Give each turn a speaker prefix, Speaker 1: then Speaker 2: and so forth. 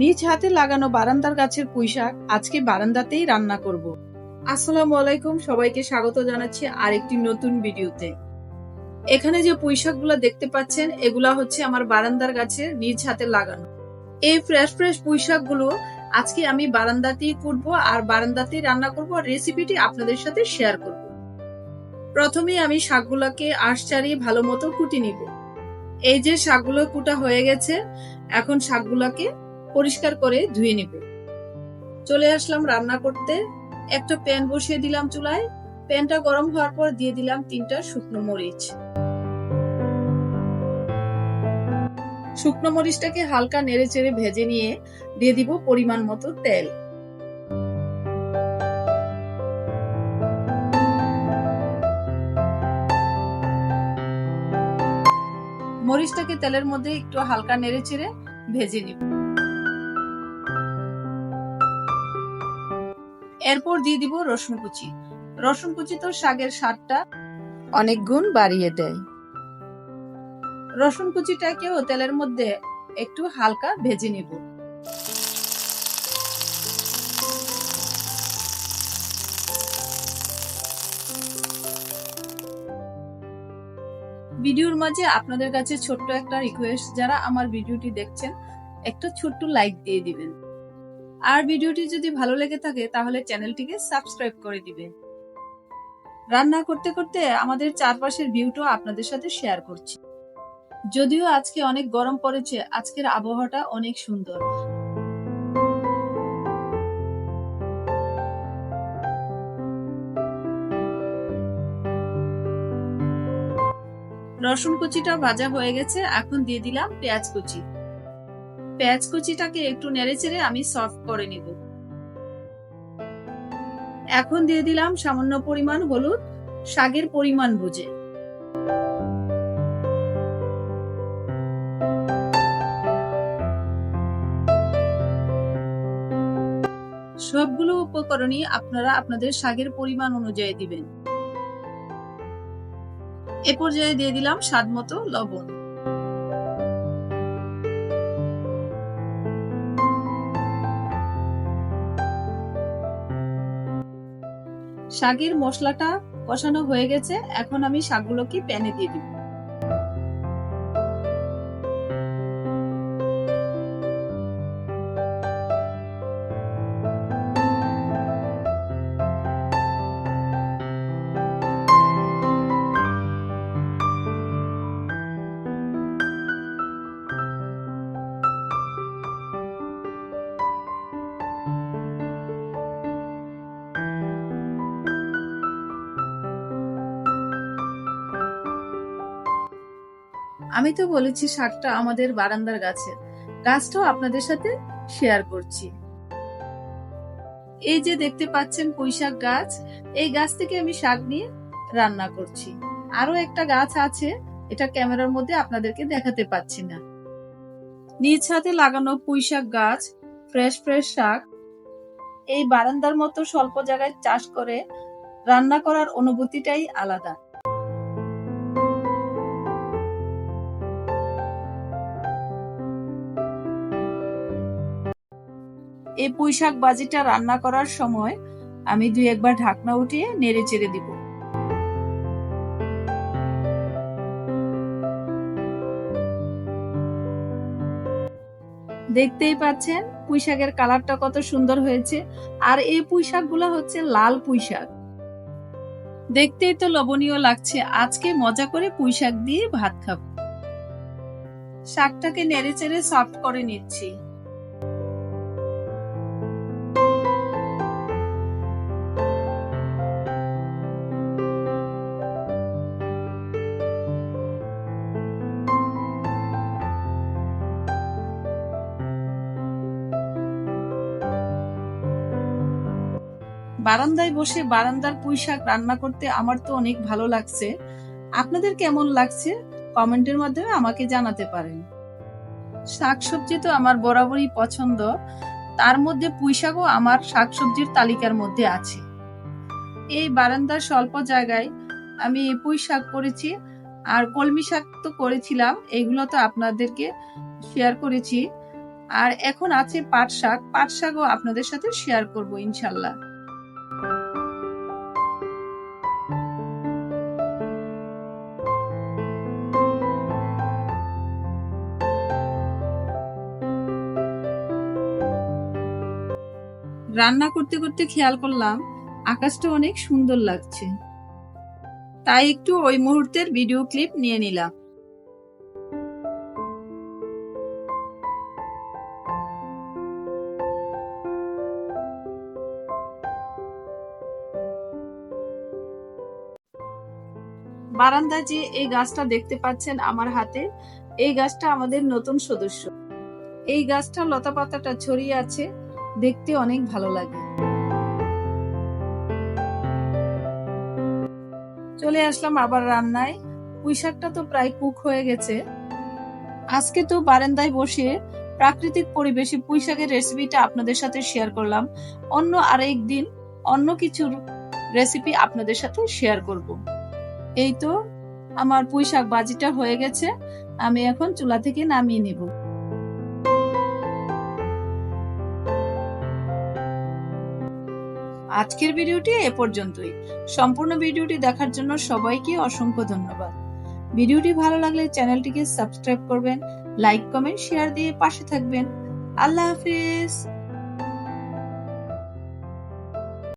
Speaker 1: নিজ হাতে লাগানো বারান্দার গাছের পুঁইশাক আজকে বারান্দাতেই রান্না করব। আসসালামু আলাইকুম, সবাইকে স্বাগত জানাচ্ছি আরেকটি নতুন ভিডিওতে। এখানে যে পুঁইশাকগুলো দেখতে পাচ্ছেন, এগুলা হচ্ছে আমার বারান্দার গাছের নিজ হাতে লাগানো। এই ফ্রেশ ফ্রেশ পুঁইশাকগুলো আজকে আমি বারান্দাতেই করব আর বারান্দাতেই রান্না করব রেসিপিটি আপনাদের সাথে শেয়ার করব। প্রথমে আমি শাকগুলোকে আঁশ ছাড়িয়ে ভালো মতো কুটি নিব। এই যে শাকগুলো কুটা হয়ে গেছে, এখন শাকগুলোকে পরিষ্কার করে ধুয়ে নিব। চলে আসলাম রান্না করতে। একটা প্যান বসিয়ে দিলাম চুলায়। প্যানটা গরম হওয়ার পর দিয়ে দিলাম তিনটা শুকনো মরিচ। শুকনো মরিচটাকে হালকা নেড়ে চেড়ে ভেজে নিয়ে দিয়ে দিব পরিমাণ মতো তেল। মরিচটাকে তেলের মধ্যে একটু হালকা নেড়ে চেড়ে ভেজে নিব। এরপর দিয়ে দিব রসুন কুচি। রসুন কুচি তো শাকের স্বাদটা অনেক গুণ বাড়িয়ে দেয়। রসুন কুচিটাকেও তেলের মধ্যে একটু হালকা ভেজে নিব। ভিডিওর মাঝে আপনাদের কাছে ছোট্ট একটা রিকোয়েস্ট যারা আমার ভিডিওটি দেখছেন, একটা ছোট্ট লাইক দিয়ে দিবেন। আর ভিডিওটি যদি ভালো লেগে থাকে, তাহলে চ্যানেলটিকে সাবস্ক্রাইব করে দিবেন রান্না করতে করতে আমাদের চারপাশের ভিউটাও আপনাদের সাথে শেয়ার করছি। যদিও আজকে অনেক গরম পড়েছে, আজকের আবহাওয়াটা অনেক সুন্দর। রসুন কুচিটা ভাজা হয়ে গেছে, এখন দিয়ে দিলাম পেঁয়াজ কুচি। পেঁয়াজ কুচিটাকে একটু নেড়ে চেড়ে আমি সফট করে নিব। এখন দিয়ে দিলাম সামান্য পরিমাণ হলুদ, শাকের পরিমাণ বুঝে। সবগুলো উপকরণই আপনারা আপনাদের শাকের পরিমাণ অনুযায়ী দিবেন। এ পর্যায়ে দিয়ে দিলাম স্বাদ মতো লবণ। শাকের মশলাটা কষানো হয়ে গেছে এখন আমি শাকগুলোকে প্যানে দিয়ে দিব। আমি তো বলেছি শাকটা আমাদের বারান্দার গাছের গাছটাও আপনাদের সাথে শেয়ার করছি। এই যে দেখতে পাচ্ছেন পুঁইশাক গাছ, এই গাছ থেকে আমি শাক নিয়ে রান্না করছি। আরও একটা গাছ আছে, এটা ক্যামেরার মধ্যে আপনাদেরকে দেখাতে পাচ্ছি না। নিজ হাতে লাগানো পুঁইশাক গাছ ফ্রেশ ফ্রেশ শাক, এই বারান্দার মতো স্বল্প জায়গায় চাষ করে রান্না করার অনুভূতিটাই আলাদা। এই পুঁইশাক বাজিটা রান্না করার সময় আমি দুই একবার ঢাকনা উঠিয়ে নেড়ে চেড়ে দিব। দেখতেই পাচ্ছেন পুঁইশাকের কালারটা কত সুন্দর হয়েছে। আর এই পুঁইশাকগুলা হচ্ছে লাল পুঁইশাক। দেখতেই তো লবণীয় লাগছে। আজকে মজা করে পুঁইশাক দিয়ে ভাত খাব। শাকটাকে নেড়ে চেড়ে সফট করে নিচ্ছি। বারান্দায় বসে বারান্দার পুঁই শাক রান্না করতে আমার তো অনেক ভালো লাগছে। আপনাদের কেমন লাগছে? কমেন্টের মাধ্যমে আমাকে জানাতে পারেন। শাকসবজি তো আমার বরাবরই পছন্দ। তার মধ্যে পুঁই শাকও আমার শাকসবজির তালিকার মধ্যে আছে। এই বারান্দার স্বল্প জায়গায় আমি পুঁই শাক করেছি। আর কলমি শাক তো করেছিলাম, এগুলো তো আপনাদেরকে শেয়ার করেছি। আর এখন আছে পাট শাক। পাট শাকও আপনাদের সাথে শেয়ার করব, ইনশাল্লাহ। রান্না করতে করতে খেয়াল করলাম আকাশটা অনেক সুন্দর লাগছে। তাই একটু ওই মুহূর্তের ভিডিও ক্লিপ নিয়ে নিলাম। বারান্দা যে এই গাছটা দেখতে পাচ্ছেন আমার হাতে, এই গাছটা আমাদের নতুন সদস্য। এই গাছটা লতা পাতাটা ছড়িয়ে আছে দেখতে অনেক ভালো লাগে। চলে আসলাম আবার রান্নায়। পুঁই শাকটা তো প্রায় কুক হয়ে গেছে। আজকে তো বারান্দায় বসে প্রাকৃতিক পরিবেশে পুঁই শাকের রেসিপিটা আপনাদের সাথে শেয়ার করলাম। অন্য আরেক দিন অন্য কিছুর রেসিপি আপনাদের সাথে শেয়ার করব। এই তো, আমার পুঁই শাক বাজিটা হয়ে গেছে। আমি এখন চুলা থেকে নামিয়ে নেব। আজকের ভিডিওটি এ পর্যন্তই। সম্পূর্ণ ভিডিওটি দেখার জন্য সবাইকে অসংখ্য ধন্যবাদ। ভিডিওটি ভালো লাগলে চ্যানেলটিকে সাবস্ক্রাইব করবেন, লাইক, কমেন্ট, শেয়ার দিয়ে পাশে থাকবেন। আল্লাহ হাফিজ।